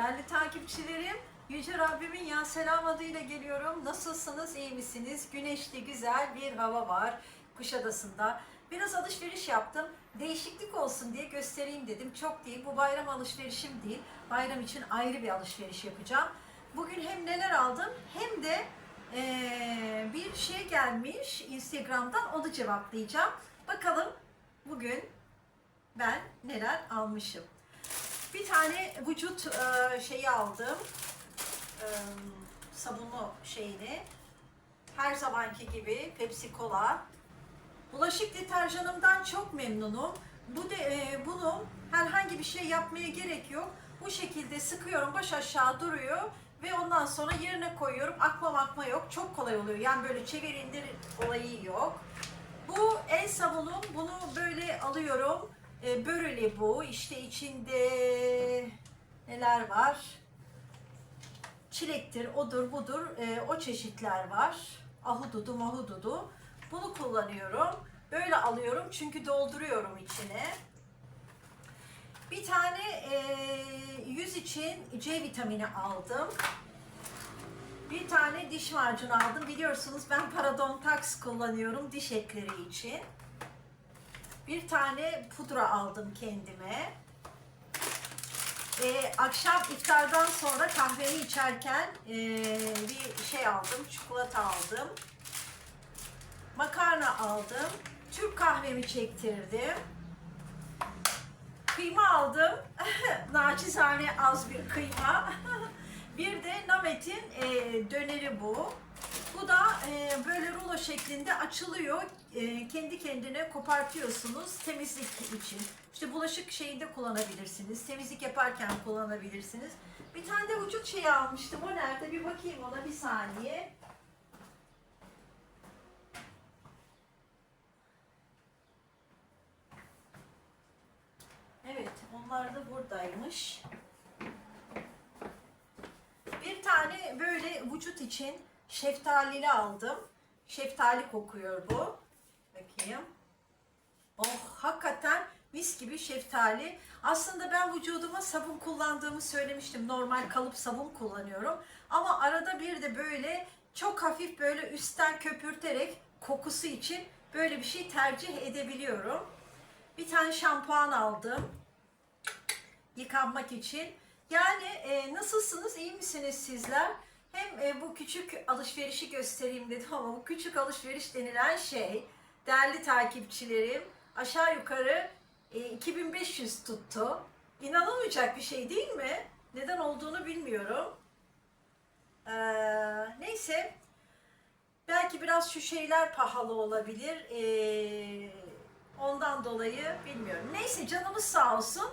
Değerli takipçilerim, Yüce Rabbimin ya selam adıyla geliyorum. Nasılsınız, iyi misiniz? Güneşli, güzel bir hava var Kuşadası'nda. Biraz alışveriş yaptım. Değişiklik olsun diye göstereyim dedim. Çok değil, bu bayram alışverişim değil. Bayram için ayrı bir alışveriş yapacağım. Bugün hem neler aldım hem de eee, bir şey gelmiş Instagram'dan onu cevaplayacağım. Bakalım bugün ben neler almışım. Bir tane vücut e, şeyi aldım. E, sabunlu şeyini. Her zamanki gibi Pepsi Cola. Bulaşık deterjanımdan çok memnunum. Bu de e, bunu herhangi bir şey yapmaya gerek yok. Bu şekilde sıkıyorum, baş aşağı duruyor ve ondan sonra yerine koyuyorum. Akma makma yok. Çok kolay oluyor. Yani böyle çevir indir olayı yok. Bu el sabunum. Bunu böyle alıyorum. E, börülü bu. İşte içinde neler var? Çilektir, odur budur. E, o çeşitler var. Ahududu mahududu. Bunu kullanıyorum. Böyle alıyorum çünkü dolduruyorum içine. Bir tane e, yüz için C vitamini aldım. Bir tane diş macunu aldım. Biliyorsunuz ben Parodontax kullanıyorum diş etleri için. Bir tane pudra aldım kendime. Ee, akşam iftardan sonra kahvemi içerken ee, bir şey aldım, çikolata aldım. Makarna aldım. Türk kahvemi çektirdim. Kıyma aldım. Naçizane az bir kıyma. bir de Namet'in e, döneri bu. Bu da e, böyle rulo şeklinde açılıyor. E, kendi kendine kopartıyorsunuz temizlik için. İşte bulaşık şeyinde kullanabilirsiniz. Temizlik yaparken kullanabilirsiniz. Bir tane de vücut şeyi almıştım. O nerede? Bir bakayım ona bir saniye. Evet, onlar da buradaymış. Bir tane böyle vücut için şeftalili aldım. Şeftali kokuyor bu. Bakayım. Oh, hakikaten mis gibi şeftali. Aslında ben vücuduma sabun kullandığımı söylemiştim. Normal kalıp sabun kullanıyorum. Ama arada bir de böyle çok hafif böyle üstten köpürterek kokusu için böyle bir şey tercih edebiliyorum. Bir tane şampuan aldım. Yıkanmak için. Yani e, nasılsınız? iyi misiniz sizler? Hem e, bu küçük alışverişi göstereyim dedim ama bu küçük alışveriş denilen şey değerli takipçilerim aşağı yukarı e, 2500 tuttu. İnanılmayacak bir şey değil mi? Neden olduğunu bilmiyorum. Ee, neyse. Belki biraz şu şeyler pahalı olabilir. Ee, ondan dolayı bilmiyorum. Neyse canımız sağ olsun.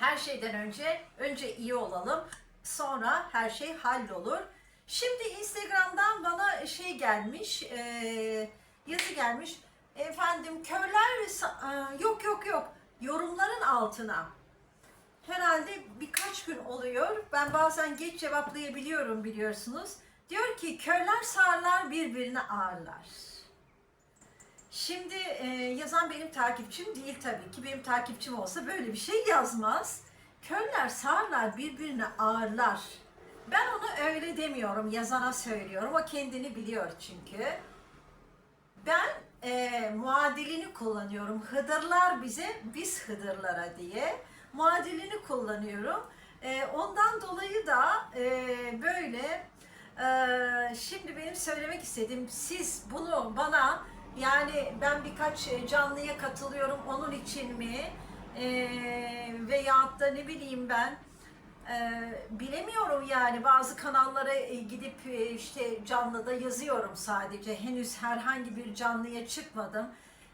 Her şeyden önce önce iyi olalım. Sonra her şey hallolur. Şimdi Instagram'dan bana şey gelmiş, e, yazı gelmiş. Efendim körler e, yok yok yok yorumların altına. Herhalde birkaç gün oluyor. Ben bazen geç cevaplayabiliyorum biliyorsunuz. Diyor ki körler sağırlar birbirine ağırlar. Şimdi e, yazan benim takipçim değil tabii ki. Benim takipçim olsa böyle bir şey yazmaz. Körler sağırlar birbirine ağırlar. Ben onu öyle demiyorum. Yazana söylüyorum. O kendini biliyor çünkü. Ben e, muadilini kullanıyorum. Hıdırlar bize, biz hıdırlara diye. Muadilini kullanıyorum. E, ondan dolayı da e, böyle e, şimdi benim söylemek istediğim siz bunu bana yani ben birkaç canlıya katılıyorum onun için mi e, veyahut da ne bileyim ben ee, bilemiyorum yani bazı kanallara e, gidip e, işte canlıda yazıyorum sadece. Henüz herhangi bir canlıya çıkmadım.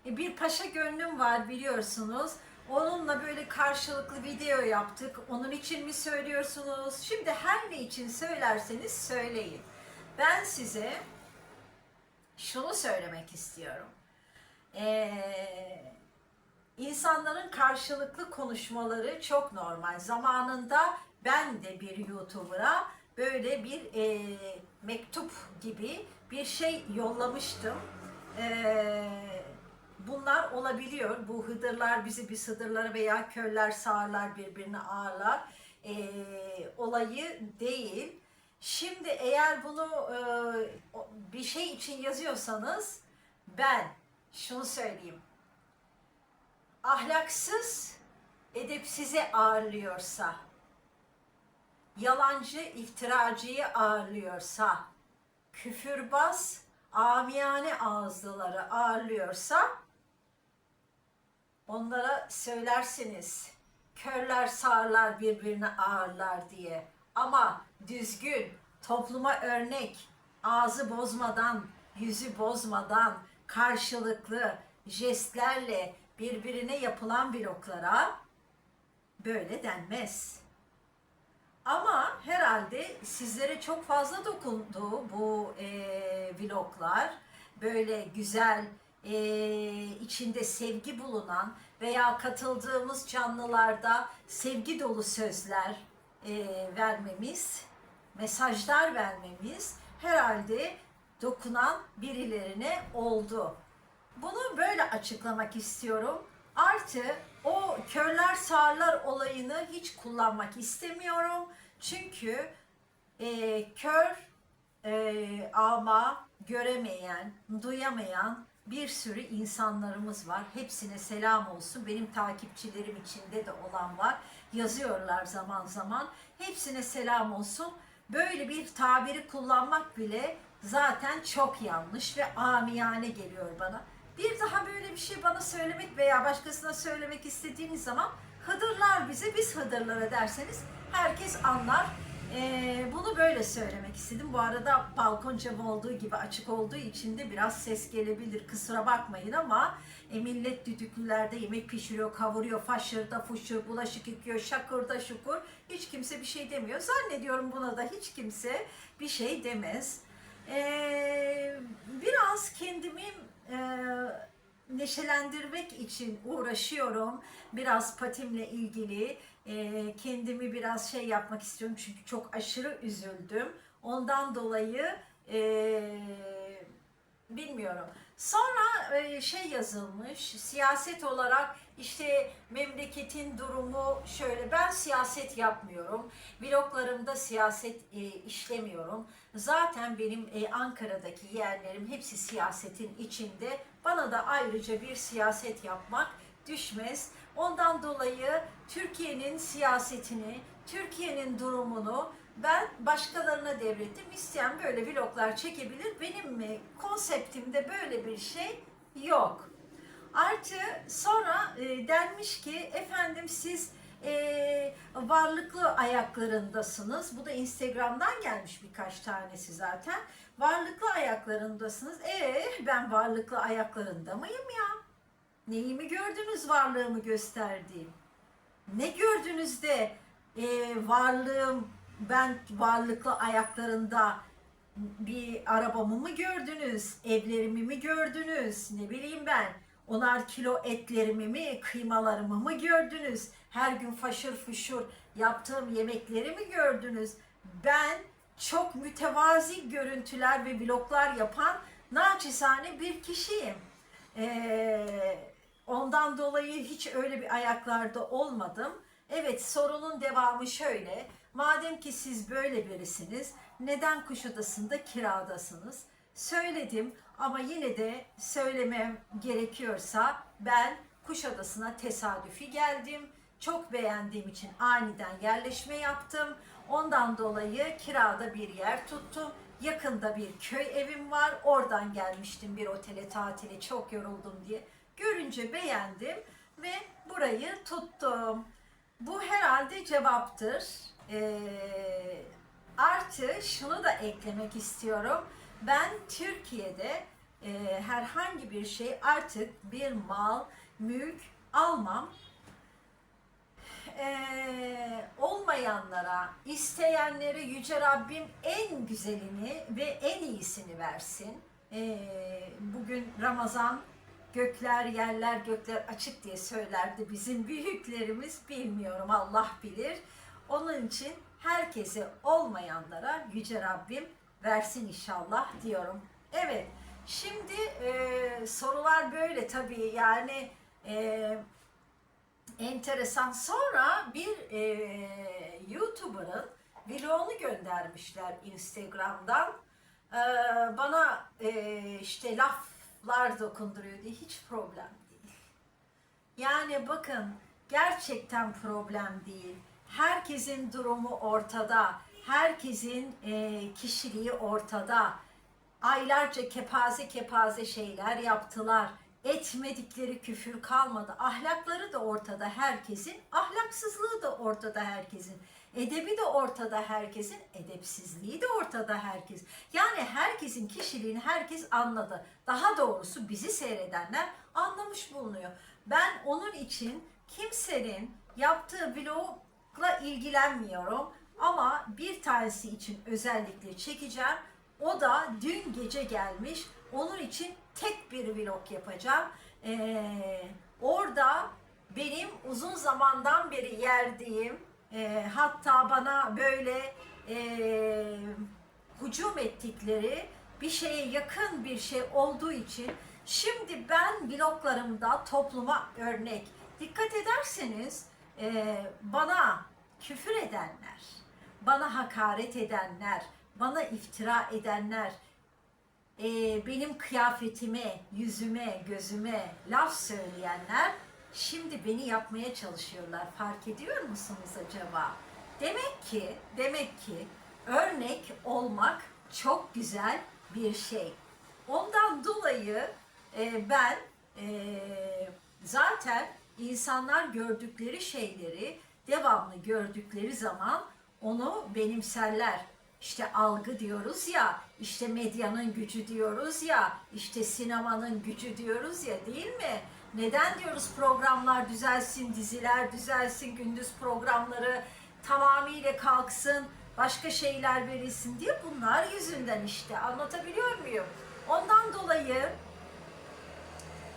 E, bir paşa gönlüm var biliyorsunuz. Onunla böyle karşılıklı video yaptık. Onun için mi söylüyorsunuz? Şimdi her ne için söylerseniz söyleyin. Ben size şunu söylemek istiyorum. Eee İnsanların karşılıklı konuşmaları çok normal. Zamanında ben de bir YouTuber'a böyle bir e, mektup gibi bir şey yollamıştım. E, bunlar olabiliyor. Bu hıdırlar bizi biz hıdırlara veya köller sağırlar birbirine ağırlar. e, olayı değil. Şimdi eğer bunu e, bir şey için yazıyorsanız ben şunu söyleyeyim. Ahlaksız, edepsizi ağırlıyorsa, yalancı, iftiracıyı ağırlıyorsa, küfürbaz, amiyane ağızlıları ağırlıyorsa onlara söylersiniz. Körler sağırlar birbirine ağırlar diye. Ama düzgün, topluma örnek, ağzı bozmadan, yüzü bozmadan, karşılıklı jestlerle birbirine yapılan bloklara böyle denmez. Ama herhalde sizlere çok fazla dokundu bu e, vloglar. Böyle güzel, e, içinde sevgi bulunan veya katıldığımız canlılarda sevgi dolu sözler e, vermemiz, mesajlar vermemiz herhalde dokunan birilerine oldu. Bunu böyle açıklamak istiyorum. Artı o körler sağırlar olayını hiç kullanmak istemiyorum. Çünkü e, kör, e, ama göremeyen, duyamayan bir sürü insanlarımız var. Hepsine selam olsun. Benim takipçilerim içinde de olan var. Yazıyorlar zaman zaman. Hepsine selam olsun. Böyle bir tabiri kullanmak bile zaten çok yanlış ve amiyane geliyor bana. Bir daha böyle bir şey bana söylemek veya başkasına söylemek istediğiniz zaman Hıdırlar bize, biz Hıdırlara derseniz herkes anlar. Ee, bunu böyle söylemek istedim. Bu arada balkon camı olduğu gibi açık olduğu için de biraz ses gelebilir. Kusura bakmayın ama e, millet düdüklülerde yemek pişiriyor, kavuruyor, faşırda fuşur, bulaşık yıkıyor, şakırda şukur. Hiç kimse bir şey demiyor. Zannediyorum buna da hiç kimse bir şey demez. Ee, biraz kendimi e, neşelendirmek için uğraşıyorum. Biraz patimle ilgili e, kendimi biraz şey yapmak istiyorum çünkü çok aşırı üzüldüm. Ondan dolayı e, bilmiyorum. Sonra e, şey yazılmış siyaset olarak işte memleketin durumu şöyle ben siyaset yapmıyorum. Bloglarımda siyaset e, işlemiyorum. Zaten benim e, Ankara'daki yerlerim hepsi siyasetin içinde. Bana da ayrıca bir siyaset yapmak düşmez. Ondan dolayı Türkiye'nin siyasetini, Türkiye'nin durumunu ben başkalarına devrettim. İsteyen böyle vloglar çekebilir. Benim mi konseptimde böyle bir şey yok. Artı sonra e, denmiş ki efendim siz e, varlıklı ayaklarındasınız. Bu da Instagram'dan gelmiş birkaç tanesi zaten. Varlıklı ayaklarındasınız. E ben varlıklı ayaklarında mıyım ya? Neyimi gördünüz varlığımı gösterdiğim? Ne gördünüz de e, varlığım ben varlıklı ayaklarında bir arabamı mı gördünüz? Evlerimi mi gördünüz? Ne bileyim ben. Onar kilo etlerimi mi, kıymalarımı mı gördünüz? Her gün faşır fuşur yaptığım yemekleri mi gördünüz? Ben çok mütevazi görüntüler ve vloglar yapan naçizane bir kişiyim. Ee, ondan dolayı hiç öyle bir ayaklarda olmadım. Evet sorunun devamı şöyle. Madem ki siz böyle birisiniz, neden Kuşadası'nda kiradasınız? Söyledim ama yine de söylemem gerekiyorsa ben Kuşadası'na tesadüfi geldim. Çok beğendiğim için aniden yerleşme yaptım. Ondan dolayı kirada bir yer tuttum. Yakında bir köy evim var. Oradan gelmiştim bir otele tatile. Çok yoruldum diye. Görünce beğendim ve burayı tuttum. Bu herhalde cevaptır. Ee, artı şunu da eklemek istiyorum. Ben Türkiye'de e, herhangi bir şey artık bir mal, mülk almam. Ee, olmayanlara, isteyenlere Yüce Rabbim en güzelini ve en iyisini versin. Ee, bugün Ramazan gökler yerler gökler açık diye söylerdi bizim büyüklerimiz bilmiyorum Allah bilir. Onun için herkese olmayanlara Yüce Rabbim versin inşallah diyorum. Evet şimdi e, sorular böyle tabii yani e, Enteresan. Sonra bir e, YouTuber'ın vlogunu göndermişler Instagram'dan. E, bana e, işte laflar dokunduruyor diye hiç problem değil. Yani bakın gerçekten problem değil. Herkesin durumu ortada. Herkesin e, kişiliği ortada. Aylarca kepaze kepaze şeyler yaptılar. Etmedikleri küfür kalmadı. Ahlakları da ortada herkesin. Ahlaksızlığı da ortada herkesin. Edebi de ortada herkesin. Edepsizliği de ortada herkes. Yani herkesin kişiliğini herkes anladı. Daha doğrusu bizi seyredenler anlamış bulunuyor. Ben onun için kimsenin yaptığı vlogla ilgilenmiyorum. Ama bir tanesi için özellikle çekeceğim. O da dün gece gelmiş. Onun için tek bir vlog yapacağım. Ee, orada benim uzun zamandan beri yerdiğim e, hatta bana böyle e, hücum ettikleri bir şeye yakın bir şey olduğu için şimdi ben vloglarımda topluma örnek dikkat ederseniz e, bana küfür edenler, bana hakaret edenler, bana iftira edenler, e, benim kıyafetime, yüzüme, gözüme laf söyleyenler şimdi beni yapmaya çalışıyorlar. Fark ediyor musunuz acaba? Demek ki, demek ki örnek olmak çok güzel bir şey. Ondan dolayı e, ben e, zaten insanlar gördükleri şeyleri devamlı gördükleri zaman onu benimserler. İşte algı diyoruz ya, işte medyanın gücü diyoruz ya, işte sinemanın gücü diyoruz ya değil mi? Neden diyoruz programlar düzelsin, diziler düzelsin, gündüz programları tamamıyla kalksın, başka şeyler verilsin diye bunlar yüzünden işte anlatabiliyor muyum? Ondan dolayı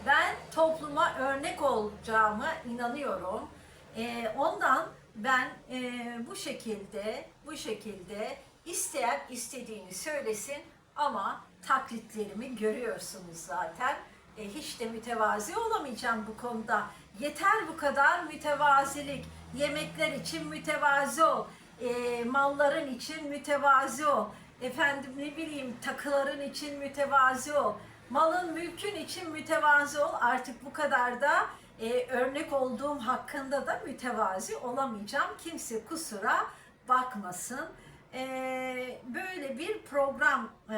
ben topluma örnek olacağıma inanıyorum. Ee, ondan ben e, bu şekilde bu şekilde isteyen istediğini söylesin ama taklitlerimi görüyorsunuz zaten. E, hiç de mütevazi olamayacağım bu konuda. Yeter bu kadar mütevazilik. Yemekler için mütevazi ol. E, malların için mütevazi ol. Efendim ne bileyim takıların için mütevazi ol. Malın mülkün için mütevazi ol. Artık bu kadar da e, örnek olduğum hakkında da mütevazi olamayacağım. Kimse kusura bakmasın. E, böyle bir program e,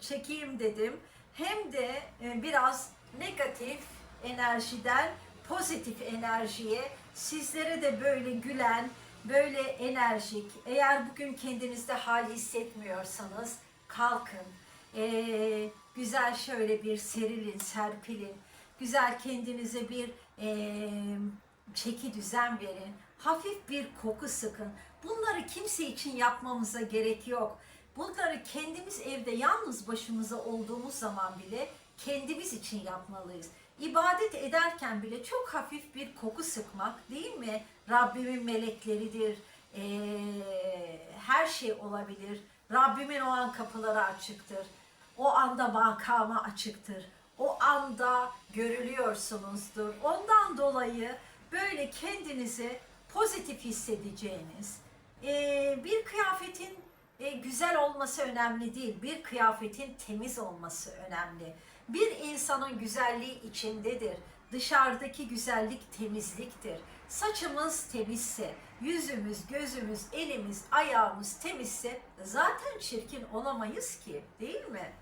çekeyim dedim. Hem de e, biraz negatif enerjiden pozitif enerjiye sizlere de böyle gülen, böyle enerjik, eğer bugün kendinizde hal hissetmiyorsanız kalkın. Ee, güzel şöyle bir serilin, serpilin. Güzel kendinize bir ee, çeki düzen verin. Hafif bir koku sıkın. Bunları kimse için yapmamıza gerek yok. Bunları kendimiz evde yalnız başımıza olduğumuz zaman bile kendimiz için yapmalıyız. İbadet ederken bile çok hafif bir koku sıkmak değil mi? Rabbimin melekleridir. Ee, her şey olabilir. Rabbimin o an kapıları açıktır. O anda makama açıktır. O anda görülüyorsunuzdur. Ondan dolayı böyle kendinizi pozitif hissedeceğiniz ee, bir kıyafetin e, güzel olması önemli değil. Bir kıyafetin temiz olması önemli. Bir insanın güzelliği içindedir. Dışarıdaki güzellik temizliktir. Saçımız temizse, yüzümüz, gözümüz, elimiz, ayağımız temizse zaten çirkin olamayız ki, değil mi?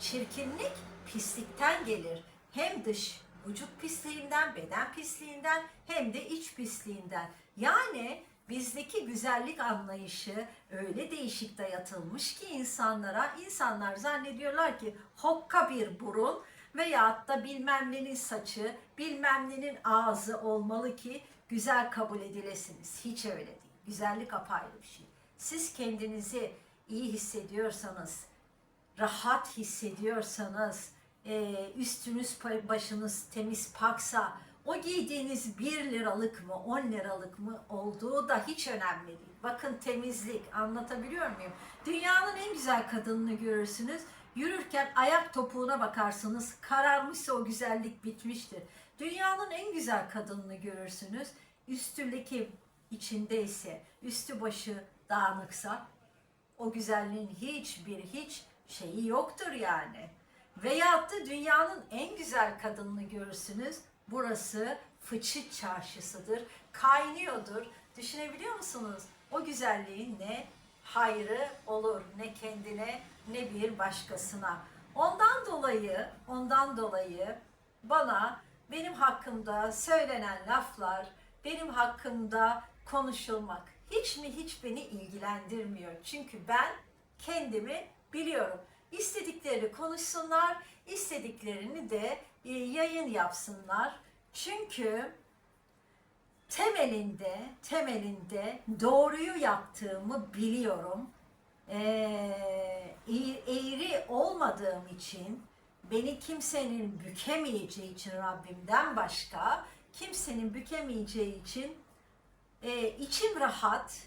Çirkinlik pislikten gelir. Hem dış vücut pisliğinden, beden pisliğinden hem de iç pisliğinden. Yani bizdeki güzellik anlayışı öyle değişik dayatılmış ki insanlara, insanlar zannediyorlar ki hokka bir burun veyahut da bilmem nenin saçı, bilmem nenin ağzı olmalı ki güzel kabul edilesiniz. Hiç öyle değil. Güzellik apayrı bir şey. Siz kendinizi iyi hissediyorsanız, rahat hissediyorsanız, üstünüz başınız temiz paksa, o giydiğiniz 1 liralık mı 10 liralık mı olduğu da hiç önemli değil. Bakın temizlik anlatabiliyor muyum? Dünyanın en güzel kadınını görürsünüz. Yürürken ayak topuğuna bakarsınız. Kararmışsa o güzellik bitmiştir. Dünyanın en güzel kadınını görürsünüz. Üstü leke içindeyse, üstü başı dağınıksa o güzelliğin hiçbir hiç şeyi yoktur yani. Veyahut da dünyanın en güzel kadınını görürsünüz. Burası fıçı çarşısıdır. Kaynıyordur. Düşünebiliyor musunuz? O güzelliğin ne hayrı olur ne kendine ne bir başkasına. Ondan dolayı, ondan dolayı bana benim hakkımda söylenen laflar, benim hakkımda konuşulmak hiç mi hiç beni ilgilendirmiyor. Çünkü ben kendimi biliyorum. İstedikleri konuşsunlar, istediklerini de yayın yapsınlar. Çünkü temelinde, temelinde doğruyu yaptığımı biliyorum. Ee, eğ- eğri olmadığım için, beni kimsenin bükemeyeceği için Rabbimden başka, kimsenin bükemeyeceği için e, içim rahat,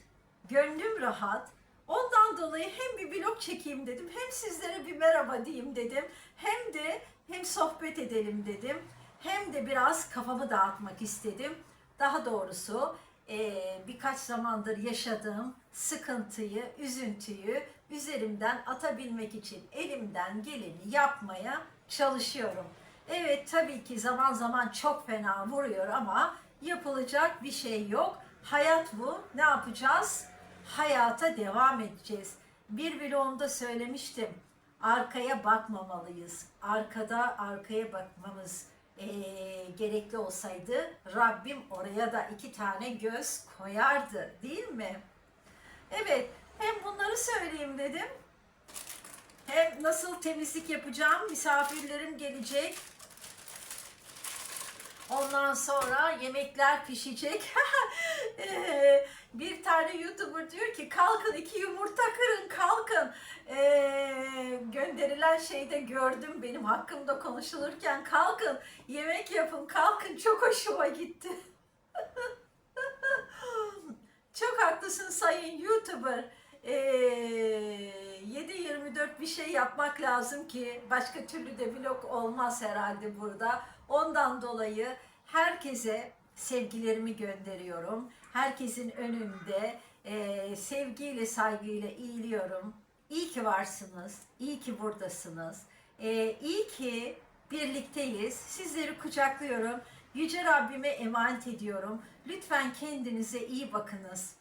gönlüm rahat. Ondan dolayı hem bir blog çekeyim dedim, hem sizlere bir merhaba diyeyim dedim, hem de hem sohbet edelim dedim, hem de biraz kafamı dağıtmak istedim. Daha doğrusu e, birkaç zamandır yaşadığım sıkıntıyı, üzüntüyü üzerimden atabilmek için elimden geleni yapmaya çalışıyorum. Evet tabii ki zaman zaman çok fena vuruyor ama yapılacak bir şey yok. Hayat bu. Ne yapacağız? Hayata devam edeceğiz. Bir vlogumda söylemiştim. Arkaya bakmamalıyız. Arkada arkaya bakmamız eee, gerekli olsaydı Rabbim oraya da iki tane göz koyardı değil mi? Evet hem bunları söyleyeyim dedim. Hem nasıl temizlik yapacağım, misafirlerim gelecek. Ondan sonra yemekler pişecek. Eee, bir tane YouTuber diyor ki kalkın iki yumurta kırın kalkın. Eee, gönderilen şeyde gördüm benim hakkımda konuşulurken kalkın yemek yapın kalkın çok hoşuma gitti. Çok haklısın sayın YouTuber. Ee, 7-24 bir şey yapmak lazım ki başka türlü de vlog olmaz herhalde burada. Ondan dolayı herkese sevgilerimi gönderiyorum. Herkesin önünde e, sevgiyle saygıyla iyiliyorum. İyi ki varsınız, iyi ki buradasınız. E, iyi ki birlikteyiz. Sizleri kucaklıyorum. Yüce Rabbime emanet ediyorum. Lütfen kendinize iyi bakınız.